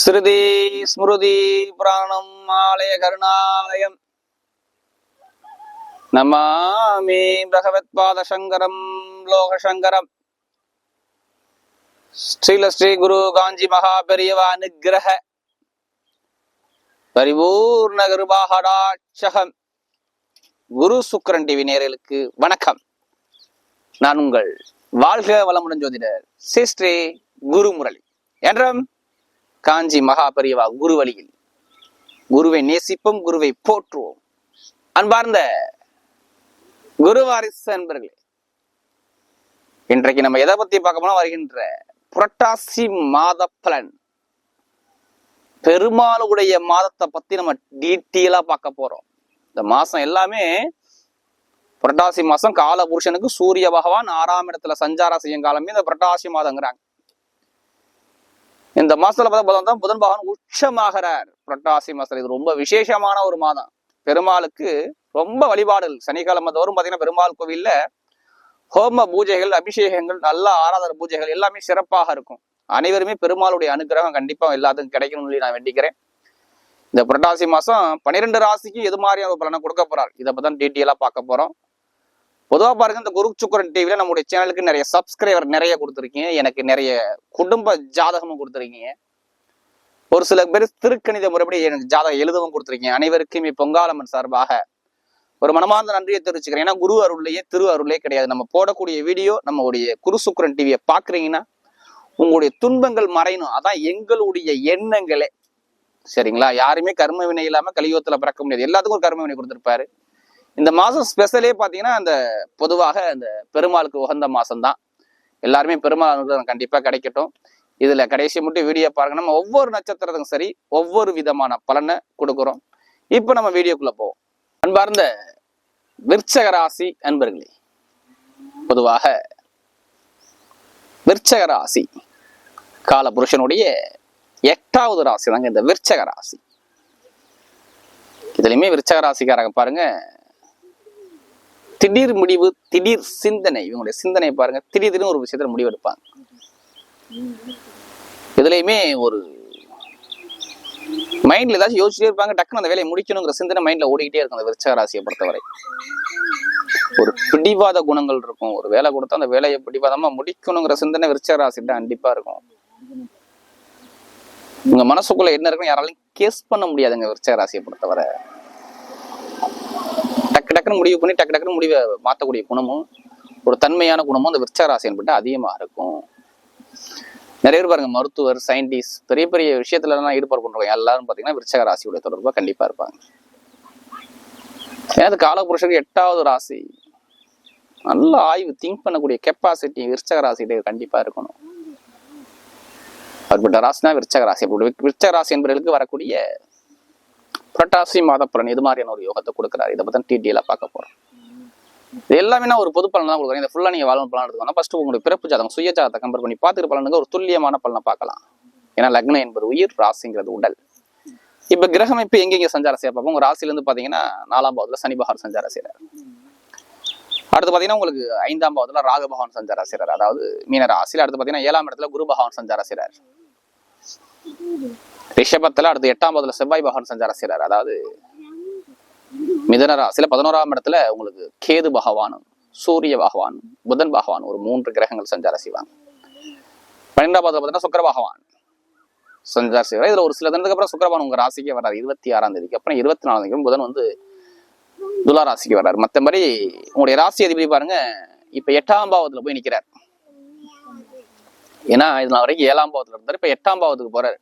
ஸ்ருதி ஸ்மிருதி புராணம் ஆலய கருணாலயம். நமாமி பகவத் பாத சங்கரம் லோக சங்கரம் ஸ்ரீல ஸ்ரீ குரு காஞ்சி மகா பெரியவா அனுகிரக. பரிபூர்ண கிருபாகடாட்சகம். குரு சுக்கரன் டிவி நேரலுக்கு வணக்கம். நான் உங்கள் வாழ்க வளமுடன் ஜோதிடர் ஸ்ரீ ஸ்ரீ குரு முரளி என்றும் காஞ்சி மகா பெரியவா குரு வழியில் குருவை நேசிப்போம் குருவை போற்றுவோம். அன்பார்ந்த குருவாரிசு அன்பர்களே இன்றைக்கு நம்ம எதை பத்தி பார்க்க போனா வருகின்ற புரட்டாசி மாத பலன் பெருமாளுடைய மாதத்தை பத்தி நம்ம டீட்டெயிலா பார்க்க போறோம். இந்த மாசம் எல்லாமே புரட்டாசி மாசம் கால புருஷனுக்கு சூரிய பகவான் ஆறாம் இடத்துல சஞ்சாரம் செய்யும் காலமே இந்த புரட்டாசி மாதங்கிறாங்க. இந்த மாசத்துல பார்த்தா புதன் பகவான் உச்சமாகிறார். புரட்டாசி மாசத்துல. இது ரொம்ப விசேஷமான ஒரு மாதம். பெருமாளுக்கு ரொம்ப வழிபாடுகள். சனிக்கிழமை தோறும் பார்த்தீங்கன்னா பெருமாள் கோவில்ல ஹோம பூஜைகள் அபிஷேகங்கள் நல்ல ஆராதன பூஜைகள் எல்லாமே சிறப்பாக இருக்கும். அனைவருமே பெருமாளுடைய அனுகிரகம் கண்டிப்பா எல்லாத்துக்கும் கிடைக்கணும்னு சொல்லி நான் வேண்டிக்கிறேன். இந்த புரட்டாசி மாசம் பன்னிரெண்டு ராசிக்கு எது மாதிரியான ஒரு பலனை கொடுக்க போறார்? இதை பத்தி டீட்டெயிலா பார்க்க போறோம். பொதுவாக பாருங்க இந்த குரு சுக்கரன் டிவியில் நம்முடைய சேனலுக்கு நிறைய சப்ஸ்கிரைபர் நிறைய கொடுத்துருக்கீங்க. எனக்கு நிறைய குடும்ப ஜாதகமும் கொடுத்துருக்கீங்க. ஒரு சில பேர் திருக்கணித முறைப்படி எனக்கு ஜாதகம் எழுதவும் கொடுத்துருக்கீங்க. அனைவருக்கும் பொங்காலம்மன் சார்பாக ஒரு மனமார்ந்த நன்றியை தெரிவிச்சுக்கிறேன். ஏன்னா குரு அருள்லையே திரு அருளே கிடையாது. நம்ம போடக்கூடிய வீடியோ நம்மளுடைய குரு சுக்கரன் டிவியை பார்க்குறீங்கன்னா உங்களுடைய துன்பங்கள் மறையணும். அதான் எங்களுடைய எண்ணங்களே. சரிங்களா? யாருமே கர்ம வினை இல்லாமல் கலியுகத்தில் பிறக்க முடியாது. எல்லாத்துக்கும் ஒரு கர்ம வினை கொடுத்துருப்பாரு. இந்த மாசம் ஸ்பெஷலே பாத்தீங்கன்னா அந்த பொதுவாக அந்த பெருமாளுக்கு உகந்த மாசம் தான் எல்லாருமே பெருமாள் அனுகிரகம் கண்டிப்பா கிடைக்கட்டும். இதுல கடைசி மட்டும் வீடியோ பாருங்க. நம்ம ஒவ்வொரு நட்சத்திரத்துக்கும் சரி ஒவ்வொரு விதமான பலனை கொடுக்குறோம். இப்போ நம்ம வீடியோக்குள்ள போவோம். அன்பார்ந்த விற்சக ராசி அன்பர்களே பொதுவாக விற்சக ராசி கால புருஷனுடைய எட்டாவது ராசி தாங்க இந்த விற்சக ராசி. இதுலயுமே விருச்சக ராசிக்காரங்க பாருங்க திடீர் முடிவு திடீர் சிந்தனை இவங்களுடைய சிந்தனை பாருங்க. திடீர்னு ஒரு விஷயத்துல முடிவு எடுப்பாங்க இதுலயுமே ஒரு மைண்ட்ல ஏதாச்சும் யோசிச்சுட்டே இருப்பாங்க டக்குன்னு அந்த வேலையை முடிக்கணுங்கிற சிந்தனை மைண்ட்ல ஓடிக்கிட்டே இருக்கும் அந்த விருச்சக ராசியை பொறுத்தவரை. ஒரு பிடிவாத குணங்கள் இருக்கும். ஒரு வேலை கொடுத்தா அந்த வேலையை பிடிவாதமா முடிக்கணுங்கிற சிந்தனை விருச்சக ராசி தான் கண்டிப்பா இருக்கும். உங்க மனசுக்குள்ள என்ன இருக்குன்னு யாராலையும் கேஸ் பண்ண முடியாதுங்க விருச்சக ராசியை பொறுத்தவரை. டக்கு டக்குன்னு முடிவு பண்ணி டக்கு டக்குன்னு முடிவை மாற்றக்கூடிய குணமும் ஒரு தன்மையான குணமும் அந்த விருச்சக ராசி என்பட்டு அதிகமாக இருக்கும். நிறைய பேர் பாருங்க மருத்துவர் சயின்டிஸ்ட் பெரிய பெரிய விஷயத்துல எல்லாம் ஈடுபாடு பண்றவங்க எல்லாரும் பாத்தீங்கன்னா விருச்சக ராசியுடைய தொடர்பாக கண்டிப்பா இருப்பாங்க. ஏன்னா காலபுருஷருக்கு எட்டாவது ராசி. நல்ல ஆய்வு திங்க் பண்ணக்கூடிய கெப்பாசிட்டி விருச்சக ராசியிட்ட கண்டிப்பா இருக்கணும். அப்படிப்பட்ட ராசினா விருச்சக ராசி அப்படி விருச்சக ராசி என்பவர்களுக்கு வரக்கூடிய புரட்டாசி மாத பலன் இது மாதிரியான ஒரு யோகத்தை கொடுக்குறாரு? இதை பத்தி டீட்டெயிலாக பார்க்க போறோம். இது எல்லாமே நான் ஒரு பொது பலன் தான் கொடுக்குறேன். இதை ஃபுல்லாக நீங்கள் வாழும் பலன் ஃபர்ஸ்ட் உங்களுடைய பிறப்பு ஜாதகம் சுய ஜாதகத்தை கம்பேர் பண்ணி பார்த்துட்டு பலனுங்க ஒரு துல்லியமான பலனை பார்க்கலாம். ஏன்னா லக்னம் என்பது உயிர் ராசிங்கிறது உடல். இப்ப கிரகம் இப்ப எங்கெங்க சஞ்சாரம் செய்ய பார்ப்போம்? உங்க ராசில இருந்து பாத்தீங்கன்னா நாலாம் பாவத்துல சனி பகவான் சஞ்சாரம் செய்யறாரு அடுத்து பாத்தீங்கன்னா உங்களுக்கு ஐந்தாம் பாவத்துல ராகு பகவான் சஞ்சாரம் செய்யறாரு அதாவது மீன ராசியில் அடுத்து பாத்தீங்கன்னா ஏழாம் இடத்துல குரு பகவான் சஞ்சாரம் செய்யறாரு ரிஷபத்துல அடுத்து எட்டாம் பாவத்துல செவ்வாய் பகவான் சஞ்சாரம் செய்யறாரு அதாவது மிதன சில பதினோராம் இடத்துல உங்களுக்கு கேது பகவானும் சூரிய பகவான் புதன் பகவான் ஒரு மூன்று கிரகங்கள் சஞ்சாரம் செய்வாங்க. பன்னெண்டாம் பாவத்துல பார்த்தீங்கன்னா சுக்கர பகவான் சஞ்சார் செய்வார். இதுல ஒரு சில தினத்துக்கு அப்புறம் சுக்கரபான் உங்க ராசிக்கே வராது இருபத்தி ஆறாம் தேதிக்கு. அப்புறம் இருபத்தி நாலாம் தேதிக்கு புதன் வந்து துலா ராசிக்கு வர்றாரு. மத்தபடி உங்களுடைய ராசி அதிபதி பாருங்க இப்ப எட்டாம் பாவத்துல போய் நிற்கிறார் ஏன்னா இதனால வரைக்கும் ஏழாம் பாவத்துல இருந்தாரு. இப்ப எட்டாம் பாவத்துக்கு போறாரு.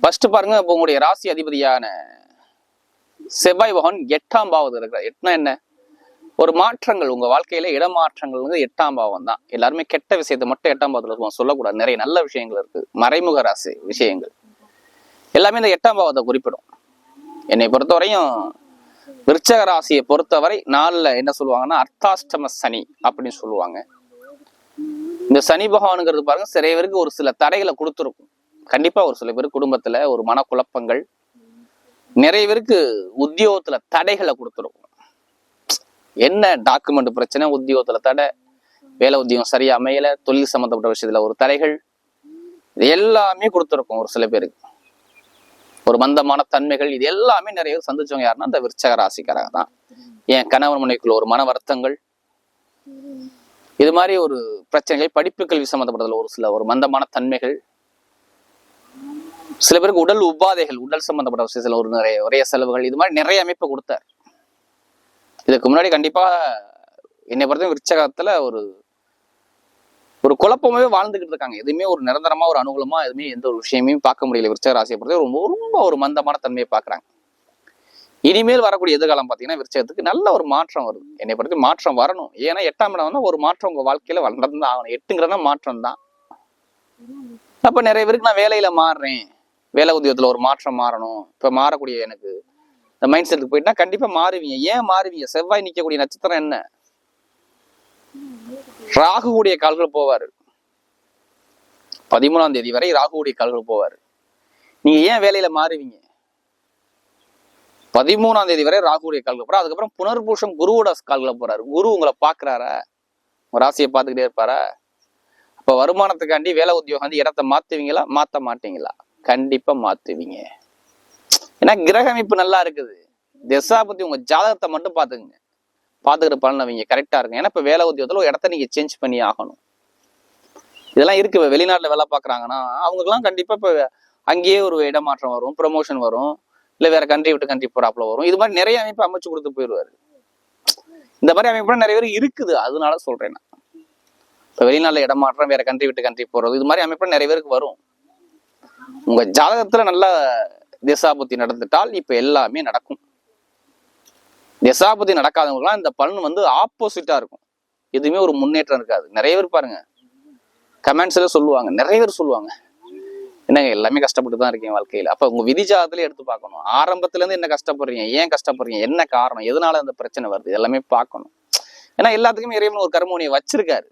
ஃபர்ஸ்ட் பாருங்க இப்போ உங்களுடைய ராசி அதிபதியான செவ்வாய் பகவான் எட்டாம் பாவத்துல இருக்கிறார். எட்டுனா என்ன? ஒரு மாற்றங்கள் உங்க வாழ்க்கையில இடமாற்றங்கள் வந்து எட்டாம் பாவம் தான். எல்லாருமே கெட்ட விஷயத்தை மட்டும் எட்டாம் பாவத்துல இருக்கும் சொல்லக்கூடாது. நிறைய நல்ல விஷயங்கள் இருக்கு. மறைமுக ராசி விஷயங்கள். எல்லாமே இந்த எட்டாம் பாவத்தை குறிப்பிடும். என்னை பொறுத்தவரையும் விருச்சக ராசியை பொறுத்தவரை நாள்ல என்ன சொல்லுவாங்கன்னா அர்த்தாஷ்டம சனி அப்படின்னு சொல்லுவாங்க. இந்த சனி பகவானுங்கிறது பாருங்க சிறையவருக்கு பேருக்கு ஒரு சில தடைகளை கொடுத்துருக்கும். கண்டிப்பா ஒரு சில பேர் குடும்பத்துல ஒரு மனக்குழப்பங்கள் நிறைய பேருக்கு உத்தியோகத்துல தடைகளை கொடுத்துருக்கும் என்ன டாக்குமெண்ட் பிரச்சனை? உத்தியோகத்துல தடை. வேலை உத்தியோகம் சரியா அமையல. தொழில் சம்பந்தப்பட்ட விஷயத்துல ஒரு தடைகள். இது எல்லாமே கொடுத்துருக்கும் ஒரு சில பேருக்கு. ஒரு மந்தமான தன்மைகள். இது எல்லாமே நிறைய பேர் சந்திச்சவங்க யாருன்னா அந்த விருச்சக ராசிக்காரங்க தான். என் கணவன் மனைவிக்குள்ள ஒரு மன வருத்தங்கள். இது மாதிரி ஒரு பிரச்சனைகள் படிப்பு கல்வி சம்மந்தப்பட்டதுல ஒரு சில ஒரு மந்தமான தன்மைகள். சில பேருக்கு உடல் உபாதைகள் உடல் சம்பந்தப்பட்ட சில ஒரு நிறைய நிறைய செலவுகள் இது மாதிரி நிறைய அமைப்பு கொடுத்தார். இதுக்கு முன்னாடி கண்டிப்பா என்னை பொறுத்த விருச்சகத்துல ஒரு ஒரு குழப்பமாவே வாழ்ந்துகிட்டு இருக்காங்க. எதுவுமே ஒரு நிரந்தரமா ஒரு அனுகூலமா எதுவுமே எந்த ஒரு விஷயமே பார்க்க முடியல. விருச்சக ராசியை பொறுத்த ரொம்ப ரொம்ப ஒரு மந்தமான தன்மையை பார்க்கறாங்க. இனிமேல் வரக்கூடிய எதிர்காலம் பார்த்தீங்கன்னா விருச்சகத்துக்கு நல்ல ஒரு மாற்றம் வருது. என்னை பொறுத்து மாற்றம் வரணும். ஏன்னா எட்டாம் இடம் வந்து ஒரு மாற்றம் உங்க வாழ்க்கையில வளர்ந்து ஆகணும். எட்டுங்கிறதா மாற்றம் தான் அப்ப நிறைய பேருக்கு நான் வேலையில மாறுறேன். வேலை உத்தியோகத்தில் ஒரு மாற்றம் மாறணும். இப்போ மாறக்கூடிய எனக்கு இந்த மைண்ட் செட்டுக்கு போயிட்டா கண்டிப்பாக மாறுவீங்க. ஏன் மாறுவீங்க? செவ்வாய் நிற்கக்கூடிய நட்சத்திரம் என்ன? ராகுவுடைய கால்கள் போவார். பதிமூணாம் தேதி வரை ராகுவுடைய கால்கள் போவார். நீங்க ஏன் வேலையில மாறுவீங்க? பதிமூணாம் தேதி வரை ராகுடைய கால்கள் போறாரு. அதுக்கப்புறம் புனர்பூஷம் குருவோட கால்களை போறாரு. குரு உங்களை பாக்குறாரா உங்க ராசியை பார்த்துக்கிட்டே இருப்பாரா? அப்ப வருமானத்துக்காண்டி வேலை உத்தியோகம் வந்து இடத்த மாத்துவீங்களா? மாத்த மாட்டீங்களா? கண்டிப்பா மாத்துவீங்க. ஏன்னா கிரக அமைப்பு நல்லா இருக்குது. திசாபதி உங்க ஜாதகத்தை மட்டும் பாத்துக்குங்க. பாத்துக்கிற பலன் அவங்க கரெக்டா இருக்கும் ஏன்னா இப்ப வேலை உத்தியோகத்துல ஒரு இடத்த நீங்க சேஞ்ச் பண்ணி ஆகணும். இதெல்லாம் இருக்கு. வெளிநாட்டில் வெளிநாட்டுல வேலை பாக்குறாங்கன்னா அவங்களுக்குலாம் கண்டிப்பா இப்ப அங்கேயே ஒரு இடமாற்றம் வரும் ப்ரொமோஷன் வரும். இல்ல வேற கண்ட்ரி விட்டு கண்ட்ரி போறாப்புல வரும். இது மாதிரி நிறைய அமைப்பு அமைச்சு கொடுத்து போயிடுவாரு. இந்த மாதிரி அமைப்புலாம் நிறைய பேர் இருக்குது. அதனால சொல்றேன் நான். இப்ப வெளிநாட்டுல இடமாற்றம் வேற கண்ட்ரி விட்டு கண்ட்ரி போறது இது மாதிரி அமைப்புலாம் நிறைய பேருக்கு வரும். உங்க ஜாதகத்துல நல்ல திசாபுத்தி நடந்துட்டால் இப்ப எல்லாமே நடக்கும். திசாபுத்தி நடக்காதவங்களாம் இந்த பலன் வந்து ஆப்போசிட்டா இருக்கும். எதுவுமே ஒரு முன்னேற்றம் இருக்காது. நிறைய பேர் பாருங்க. கமெண்ட்ஸ்ல சொல்லுவாங்க. நிறைய பேர் சொல்லுவாங்க. என்னங்க எல்லாமே கஷ்டப்பட்டு தான் இருக்கேன் வாழ்க்கையில. அப்ப உங்க விதி ஜாதகத்துல எடுத்து பார்க்கணும். ஆரம்பத்துல இருந்து என்ன கஷ்டப்படுறீங்க? ஏன் கஷ்டப்படுறீங்க? என்ன காரணம்? எதனால அந்த பிரச்சனை வருது? எல்லாமே பார்க்கணும். ஏன்னா எல்லாத்துக்குமே இறைவன் ஒரு கர்மவினையை வச்சிருக்காரு.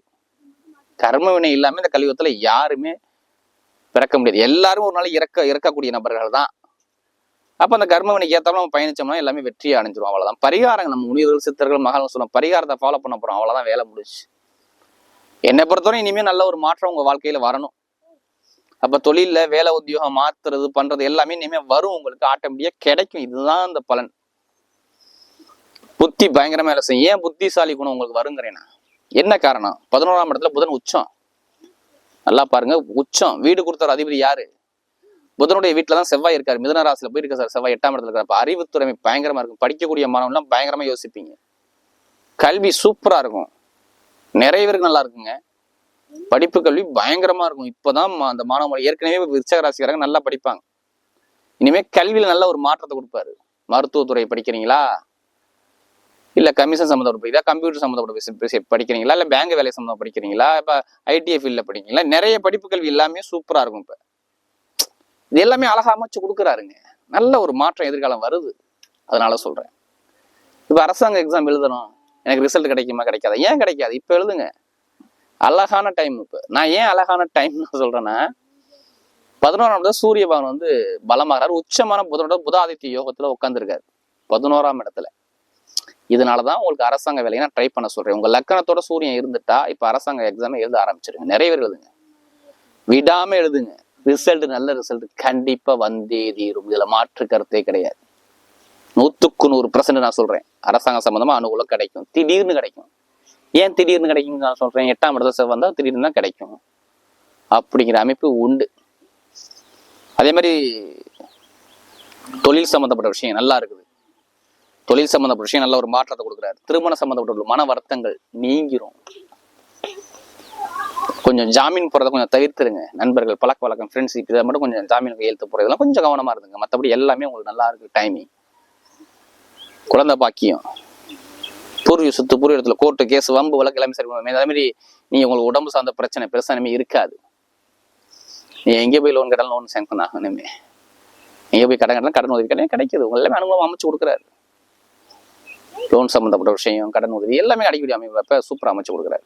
கர்ம வினை இல்லாம இந்த கலியுகத்துல யாருமே பிறக்க முடியாது. எல்லாரும் ஒரு நாள் இறக்க இறக்கக்கூடிய நபர்கள் தான். அப்போ அந்த கர்மவினைக்கு ஏற்றாலும் நம்ம பயணிச்சோம்னா எல்லாமே வெற்றியை அடைஞ்சிரும் அவ்வளோதான் பரிகாரங்கள் நம்ம முனிவர்கள் சித்தர்கள் மகால் சொல்லுவோம் பரிகாரத்தை ஃபாலோ பண்ண போகிறோம் அவ்வளோதான் வேலை முடிச்சு என்னை பொறுத்தவரை இனிமேல் நல்ல ஒரு மாற்றம் உங்கள் வாழ்க்கையில் வரணும். அப்போ தொழிலில் வேலை உத்தியோகம் மாத்துறது பண்ணுறது எல்லாமே இனிமேல் வரும். உங்களுக்கு ஆட்டோமேட்டிக்காக கிடைக்கும். இதுதான் அந்த பலன். புத்தி பயங்கரமாக வேலை செய்யும் ஏன் புத்திசாலி குணம் உங்களுக்கு வருங்கிறேன்னா என்ன காரணம்? பதினோராம் இடத்துல புதன் உச்சம். நல்லா பாருங்க. உச்சம். வீடு கொடுத்தவர் அதிபதி யாரு? புதனுடைய வீட்டில் தான் செவ்வாய் இருக்காரு. மிதன ராசியில் போயிருக்க சார் செவ்வாய் எட்டாம் இடத்துல இருக்காரு அப்ப அறிவுத்துறைமை பயங்கரமா இருக்கும். படிக்கக்கூடிய மாணவன்லாம் பயங்கரமா யோசிப்பீங்க. கல்வி சூப்பரா இருக்கும். நிறைய பேருக்கு நல்லா இருக்குங்க. படிப்பு கல்வி பயங்கரமா இருக்கும். இப்பதான் மா- அந்த மாணவர்கள் ஏற்கனவே விருச்சக ராசிக்காரங்க நல்லா படிப்பாங்க. இனிமே கல்வியில் நல்ல ஒரு மாற்றத்தை கொடுப்பாரு. மருத்துவத்துறை படிக்கிறீங்களா? இல்லை கமிஷன் சம்மந்தப்பட்ட இதாக கம்ப்யூட்டர் சம்மந்தப்பட்ட படிக்கிறீங்களா? இல்லை பேங்க் வேலை சம்மந்தம் படிக்கிறீங்களா? இப்போ ஐடிஐ ஃபீல்டில் படிக்கிறீங்களா? நிறைய படிப்பு கல்வி எல்லாமே சூப்பராக இருக்கும் இப்போ. இது எல்லாமே அழகா அமைச்சு கொடுக்குறாருங்க. நல்ல ஒரு மாற்றம் எதிர்காலம் வருது. அதனால சொல்கிறேன் இப்போ அரசாங்க எக்ஸாம் எழுதணும். எனக்கு ரிசல்ட் கிடைக்குமா? கிடைக்காதா? ஏன் கிடைக்காது? இப்போ எழுதுங்க. அழகான டைம் இப்போ. நான் ஏன் அழகான டைம் சொல்கிறேன்னா பதினோராம் இடத்துல சூரிய பகவான் வந்து பலமாகிறார் உச்சமான புதனோட புதாதித்ய யோகத்தில் உட்காந்துருக்காரு பதினோராம் இடத்துல. இதனால தான் உங்களுக்கு அரசாங்க வேலையை நான் ட்ரை பண்ண சொல்கிறேன் உங்கள் லக்கணத்தோட சூரியன் இருந்துட்டா இப்போ அரசாங்க எக்ஸாமை எழுத ஆரம்பிச்சிருங்க. நிறைய பேர் எழுதுங்க. விடாமல் எழுதுங்க. ரிசல்ட் நல்ல ரிசல்ட் கண்டிப்பாக வந்தே தீரும். இதில் மாற்று கருத்தே கிடையாது. நூற்றுக்கு நூறு பர்சன்ட் நான் சொல்கிறேன் அரசாங்க சம்மந்தமாக அனுகூலம் கிடைக்கும். திடீர்னு கிடைக்கும். ஏன் திடீர்னு கிடைக்கும் நான் சொல்கிறேன் எட்டாம் இடத்துல செவ்வாய் திடீர்னு தான் கிடைக்கும். அப்படிங்கிற அமைப்பு உண்டு. அதே மாதிரி தொழில் சம்மந்தப்பட்ட விஷயம் நல்லா இருக்குது. தொழில் சம்பந்தப்பட்ட விஷயம் நல்ல ஒரு மாற்றத்தை கொடுக்குறாரு. திருமண சம்பந்தப்பட்ட மன வருத்தங்கள் நீங்கிரும். கொஞ்சம் ஜாமீன் போறதை கொஞ்சம் தவிர்த்துருங்க. நண்பர்கள் பழக்க வழக்கம் ஃப்ரெண்ட்ஷிப் இதை மட்டும் கொஞ்சம் ஜாமீன் கையெழுத்து போறது கொஞ்சம் கவனமா இருந்துங்க. மற்றபடி எல்லாமே உங்களுக்கு நல்லா இருக்கு டைமிங் குழந்தை பாக்கியம். பூர்வீக சொத்து பூர்வீக இடத்துல கோர்ட்டு கேஸ் வம்பு வழக்கு எல்லாமே சரி அதே மாதிரி நீ உங்களுக்கு உடம்பு சார்ந்த பிரச்சனை பெருசாக இனிமே இருக்காது. நீ எங்கே போய் லோன் கடன் லோன் சேங்ஷன் ஆகும் இனிமே எங்கே போய் கடன் கடன் கடன் உதவி கடன் கிடைக்குது. உங்க எல்லாமே அனுபவம் அமைச்சு கொடுக்குறாரு. லோன் சம்மந்தப்பட்ட விஷயம் கடன் உதவி எல்லாமே கிடைக்கக்கூடிய அமைப்பை சூப்பரா அமைச்சு கொடுக்குறாரு.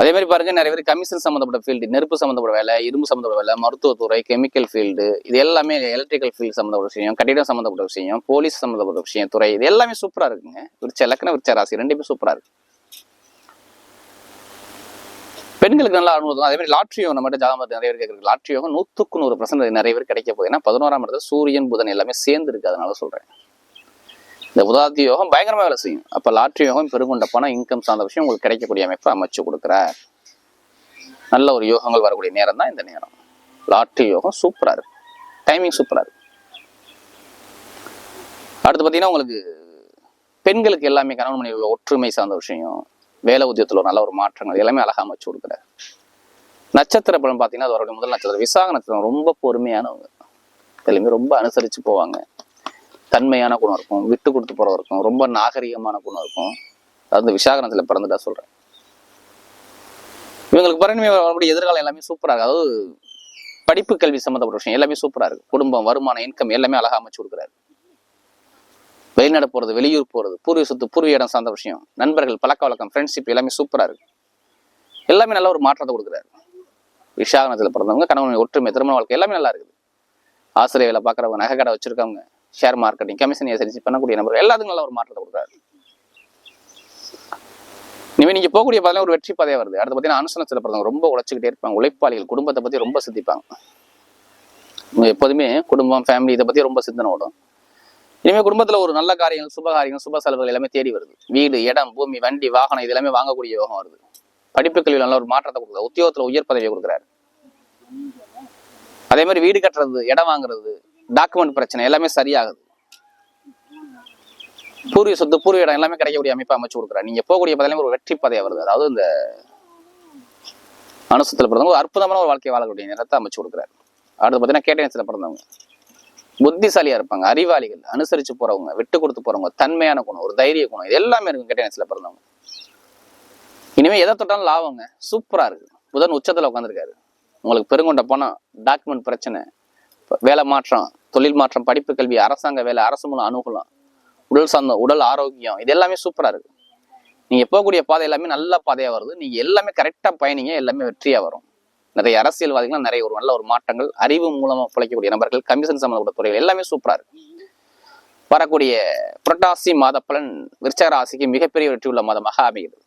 அதே மாதிரி பாருங்க நிறைய பேர் கமிஷன் சம்மந்தப்பட்ட ஃபீல்டு நெருப்பு சம்மந்தப்பட்ட வேலை இரும்பு சம்மந்தப்பட்ட வேலை மருத்துவத்துறை கெமிக்கல் ஃபீல்டு இது எல்லாமே எலக்ட்ரிக்கல் ஃபீல்டு சம்மந்தப்பட்ட விஷயம் கட்டிடம் சம்மந்தப்பட்ட விஷயம் போலீஸ் சம்மந்தப்பட்ட விஷயம் துறை இது எல்லாமே சூப்பரா இருக்குங்க. விருச்ச லக்ன விருச்ச ராசி ரெண்டுமே சூப்பரா இருக்கு. பெண்களுக்கு நல்லா அனுபவம் அதே மாதிரி லாட்ரி யோகம் மட்டும் ஜாதகம் பார்த்து நிறைய பேர் கேட்குறது லாட்ரி யோகம் நூற்றுக்கு நூறு பர்சன்ட் நிறைய பேர் கிடைக்க போகுது. ஏன்னா பதினோராம் இடத்துல சூரியன் புதன் எல்லாமே சேர்ந்து இருக்கு அதனால சொல்றேன். இந்த உதாத்தி யோகம் பயங்கரமா வேலை செய்யும். அப்போ லாட்ரி யோகம் பெருங்கொண்ட பணம் இன்கம் சார்ந்த விஷயம் உங்களுக்கு கிடைக்கக்கூடிய அமைப்பை அமைச்சு கொடுக்குறார். நல்ல ஒரு யோகங்கள் வரக்கூடிய நேரம் தான் இந்த நேரம். லாட்ரி யோகம் சூப்பரா இருக்கு. டைமிங் சூப்பரா இருக்கு. அடுத்து பார்த்தீங்கன்னா உங்களுக்கு பெண்களுக்கு எல்லாமே கணவன் மனைவி உள்ள ஒற்றுமை சார்ந்த விஷயம் வேலை உத்தியத்தில் ஒரு நல்ல ஒரு மாற்றங்கள் எல்லாமே அழகா அமைச்சு கொடுக்குறாரு. நட்சத்திர பலன் பார்த்தீங்கன்னா அது அவருடைய முதல் நட்சத்திரம். விசாக நட்சத்திரம் ரொம்ப பொறுமையானவங்க. எல்லாமே ரொம்ப அனுசரிச்சு போவாங்க. தன்மையான குணம் இருக்கும். விட்டு கொடுத்து போறவங்க இருக்கும். ரொம்ப நாகரிகமான குணம் இருக்கும். அதாவது விசாகனத்துல பிறந்துட்டா சொல்றேன். இவங்களுக்கு பரணி வரக்கூடிய எதிர்காலம் எல்லாமே சூப்பராக இருக்கு. அதாவது படிப்பு கல்வி சம்மந்தப்பட்ட விஷயம் எல்லாமே சூப்பரா இருக்கு. குடும்பம் வருமானம் இன்கம் எல்லாமே அழகா அமைச்சு கொடுக்குறாரு. வெளிநாடு போறது வெளியூர் போறது பூர்வீக சொத்து பூர்வீக இடம் சார்ந்த விஷயம் நண்பர்கள் பழக்க வழக்கம் ஃப்ரெண்ட்ஷிப் எல்லாமே சூப்பராக இருக்கு. எல்லாமே நல்ல ஒரு மாற்றத்தை கொடுக்குறாரு. விசாகனத்தில் பிறந்தவங்க கணவன் ஒற்றுமை திருமண வாழ்க்கை எல்லாமே நல்லா இருக்குது. ஆசிரியர் வேலை பார்க்குறவங்க நகை கடை வச்சிருக்கவங்க ஷேர் மார்க்கெட்டிங் கமிஷன் ஏசரிச்சு பண்ணக்கூடிய நபர்கள் எல்லாத்துக்கும் நல்ல ஒரு மாற்றத்தை கொடுக்குறாரு. இனிமே நீங்க போகக்கூடிய பாதையில ஒரு வெற்றி பாதையா வருது. அடுத்து பார்த்தீங்கன்னா அனுசனத்தில் பிறந்தவங்க ரொம்ப உழைச்சிக்கிட்டே இருப்பாங்க. உழைப்பாளிகள் குடும்பத்தை பத்தி ரொம்ப சிந்திப்பாங்க. இவங்க எப்போதுமே குடும்பம் ஃபேமிலி இதை பத்தி ரொம்ப சிந்தனை ஓடும். இனிமேல் குடும்பத்துல ஒரு நல்ல காரியங்கள் சுப காரியங்கள் சுப செலவுகள் எல்லாமே தேடி வருது. வீடு இடம் பூமி வண்டி வாகனம் இது எல்லாமே வாங்கக்கூடிய யோகம் வருது. படிப்பு கல்வியில் நல்ல ஒரு மாற்றத்தை கொடுக்குறாரு உத்தியோகத்தில் உயர் பதவியை கொடுக்குறாரு. அதே மாதிரி வீடு கட்டுறது இடம் வாங்குறது டாக்குமெண்ட் பிரச்சனை எல்லாமே சரியாகுது. பூர்வீக சொத்து பூர்வீக இடம் எல்லாமே கிடைக்கக்கூடிய அமைப்பை அமைச்சு கொடுக்குறாரு. நீங்க போகக்கூடிய பதிலையும் ஒரு வெற்றி பதவியா வருது. அதாவது இந்த அனுசத்துல பிறந்தவங்க ஒரு அற்புதமான ஒரு வாழ்க்கை வாழக்கூடிய நேரத்தை அமைச்சு கொடுக்குறாரு. அடுத்து பார்த்தீங்கன்னா கேட்டேனத்தில் பிறந்தவங்க. புத்திசாலியா இருப்பாங்க அறிவாளிகள் அனுசரிச்சு போறவங்க விட்டு கொடுத்து போறவங்க தன்மையான குணம் ஒரு தைரிய குணம் இது எல்லாமே இருக்கும் கேட்டேனத்தில் பிறந்தவங்க. இனிமே எதை தொட்டாலும் லாபங்க சூப்பரா இருக்கு. புதன் உச்சத்துல உட்காந்துருக்காரு உங்களுக்கு பெருங்கொண்ட பணம் டாக்குமெண்ட் பிரச்சனை வேலை மாற்றம் தொழில் மாற்றம் படிப்பு கல்வி அரசாங்க வேலை அரசு மூலம் அனுகூலம் உடல் சார்ந்த உடல் ஆரோக்கியம் இது எல்லாமே சூப்பரா இருக்கு. நீங்க போகக்கூடிய பாதை எல்லாமே நல்ல பாதையா வருது. நீங்க எல்லாமே கரெக்டா பயணிங்க எல்லாமே வெற்றியா வரும். நிறைய அரசியல்வாதிகள் நிறைய ஒரு நல்ல ஒரு மாற்றங்கள் அறிவு மூலமாக பிழைக்கக்கூடிய நபர்கள் கமிஷன் சம்பந்தப்பட்ட துறைகள் எல்லாமே சூப்பராக இருக்கு. வரக்கூடிய புரட்டாசி மாத பலன் விருச்சக ராசிக்கு மிகப்பெரிய வெற்றி உள்ள மாதமாக அமைகிறது.